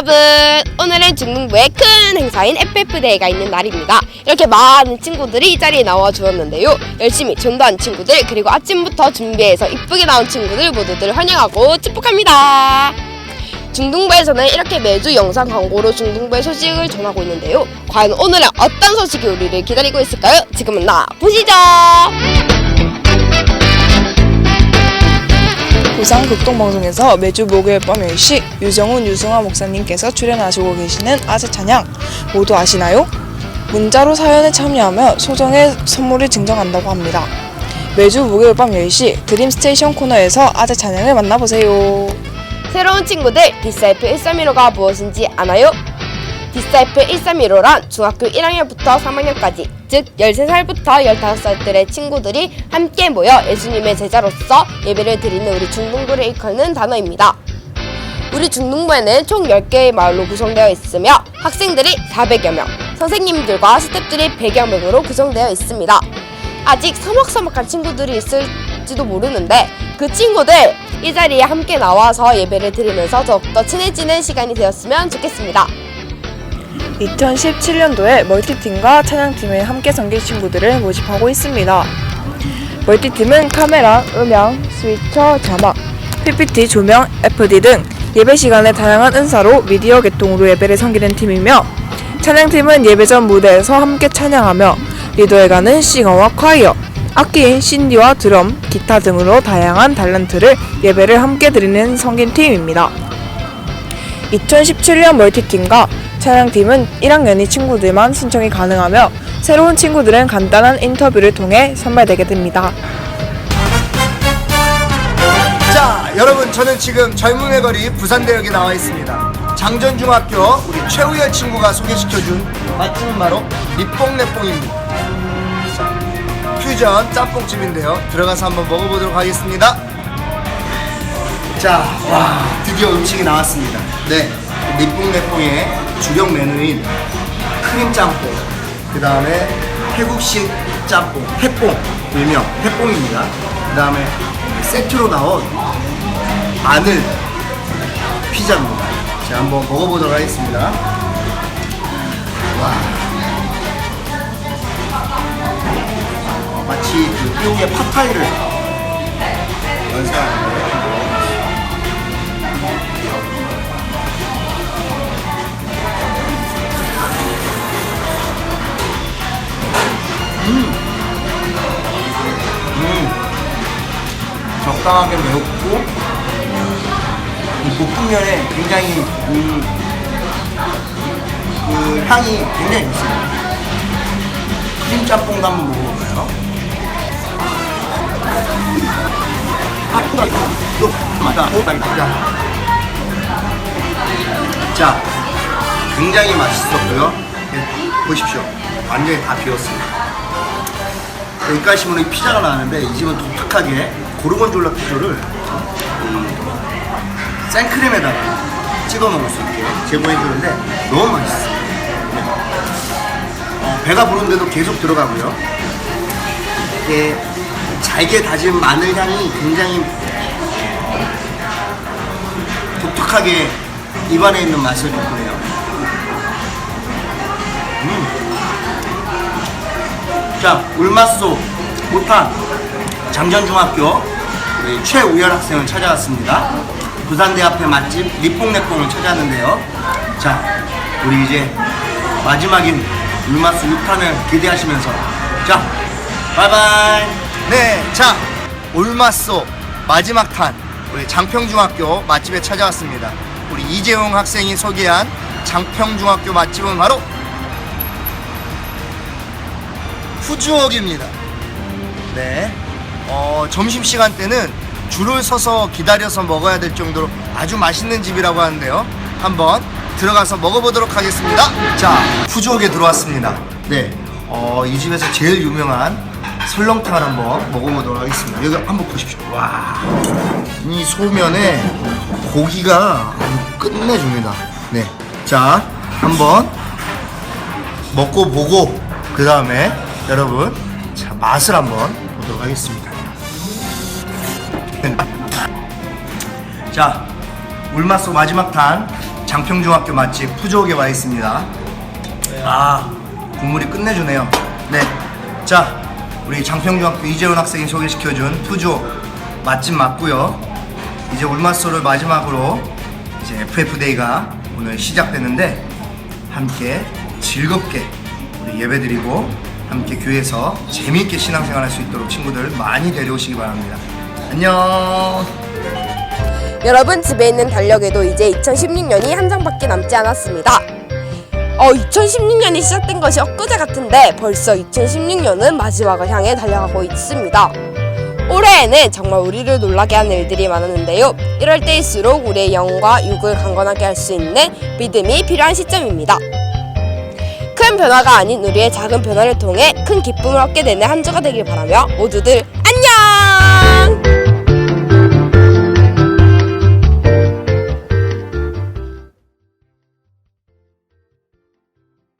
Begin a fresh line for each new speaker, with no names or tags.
여러분 오늘은 중등부의 큰 행사인 FF데이가 있는 날입니다. 이렇게 많은 친구들이 이 자리에 나와 주었는데요. 열심히 전도한 친구들 그리고 아침부터 준비해서 이쁘게 나온 친구들 모두들 환영하고 축복합니다. 중등부에서는 이렇게 매주 영상 광고로 중등부의 소식을 전하고 있는데요. 과연 오늘은 어떤 소식이 우리를 기다리고 있을까요? 지금은 나 보시죠
부산 극동방송에서 매주 목요일 밤 10시 유정훈 유승화 목사님께서 출연하시고 계시는 아재 찬양 모두 아시나요? 문자로 사연에 참여하며 소정의 선물을 증정한다고 합니다. 매주 목요일 밤 10시 드림 스테이션 코너에서 아재 찬양을 만나보세요.
새로운 친구들 디사이프 1315가 무엇인지 아나요? 디사이프 1315란 중학교 1학년부터 3학년까지 즉 13살부터 15살들의 친구들이 함께 모여 예수님의 제자로서 예배를 드리는 우리 중등부를 일컫는 단어입니다. 우리 중등부에는 총 10개의 마을로 구성되어 있으며 학생들이 400여 명, 선생님들과 스태프들이 100여 명으로 구성되어 있습니다. 아직 서먹서먹한 친구들이 있을지도 모르는데 그 친구들 이 자리에 함께 나와서 예배를 드리면서 더욱더 친해지는 시간이 되었으면 좋겠습니다.
2017년도에 멀티팀과 찬양팀에 함께 섬길 친구들을 모집하고 있습니다. 멀티팀은 카메라, 음향, 스위처, 자막, PPT, 조명, FD 등 예배 시간에 다양한 은사로 미디어 계통으로 예배를 섬기는 팀이며 찬양팀은 예배 전 무대에서 함께 찬양하며 리더에가는 싱어와 콰이어, 악기인 신디와 드럼, 기타 등으로 다양한 탤런트를 예배를 함께 드리는 섬긴 팀입니다. 2017년 멀티팀과 찬양팀은 1학년이 친구들만 신청이 가능하며 새로운 친구들은 간단한 인터뷰를 통해 선발되게 됩니다.
자, 여러분 저는 지금 젊음의 거리 부산대역에 나와 있습니다. 장전중학교 우리 최우열 친구가 소개시켜준 맛집은 바로 밑뽕내뽕입니다. 자, 퓨전 짬뽕집인데요. 들어가서 한번 먹어보도록 하겠습니다. 자, 와, 드디어 음식이 나왔습니다. 네, 밑뽕내뽕의 주력 메뉴인 크림 짬뽕, 그 다음에 태국식 짬뽕, 태뽕, 일명 태뽕입니다. 그 다음에 세트로 나온 마늘 피자입니다. 제가 한번 먹어보도록 하겠습니다. 와. 어, 마치 그 띠용의 팟타이를 연상하는 적당하게 매웠고 이 볶음면에 굉장히 그, 그 향이 굉장히 좋습니다. 크림 짬뽕도 한번 먹어볼까요? 아, 맞다. 맛있다. 자, 굉장히 맛있었고요. 네, 보십시오. 완전히 다 비었습니다. 여기까지 보면 이 피자가 나왔는데 이 집은 독특하게 고르곤졸라 피자를 이 생크림에다가 찍어 먹을 수 있게 제공해 주는데 너무 맛있어요. 네. 어, 배가 부른데도 계속 들어가고요. 이게 잘게 다진 마늘 향이 굉장히 독특하게 입안에 있는 맛을 돋구네요. 자, 울마소 못한 장전중학교 우리 최우열 학생을 찾아왔습니다. 부산대 앞에 맛집 리뽕내뽕을 찾아왔는데요. 자, 우리 이제 마지막인 울마소 6탄을 기대하시면서 자, 바이바이. 네, 자, 울마소 마지막 탄 우리 장평중학교 맛집에 찾아왔습니다. 우리 이재용 학생이 소개한 장평중학교 맛집은 바로 푸주옥입니다. 네. 어, 점심 시간 때는 줄을 서서 기다려서 먹어야 될 정도로 아주 맛있는 집이라고 하는데요. 한번 들어가서 먹어보도록 하겠습니다. 자, 푸주옥에 들어왔습니다. 네. 어, 이 집에서 제일 유명한 설렁탕을 한번 먹어보도록 하겠습니다. 여기 한번 보십시오. 와. 이 소면에 고기가 끝내줍니다. 네. 자, 한번 먹고 보고 그 다음에 여러분 자 맛을 한번 보도록 하겠습니다. 자 울맛소 마지막 탄 장평중학교 맛집 푸조옥에 와 있습니다. 아, 국물이 끝내주네요. 네. 자, 우리 장평중학교 이재훈 학생이 소개시켜준 푸조 맛집 맞고요. 이제 울마소를 마지막으로 이제 FF데이가 오늘 시작되는데 함께 즐겁게 우리 예배드리고 함께 교회에서 재미있게 신앙생활 할 수 있도록 친구들 많이 데려오시기 바랍니다. 안녕.
여러분 집에 있는 달력에도 이제 2016년이 한 장밖에 남지 않았습니다. 어, 2016년이 시작된 것이 엊그제 같은데 벌써 2016년은 마지막을 향해 달려가고 있습니다. 올해에는 정말 우리를 놀라게 하는 일들이 많았는데요. 이럴 때일수록 우리의 영과 육을 강건하게 할 수 있는 믿음이 필요한 시점입니다. 큰 변화가 아닌 우리의 작은 변화를 통해 큰 기쁨을 얻게 되는 한 주가 되길 바라며 모두들 안녕!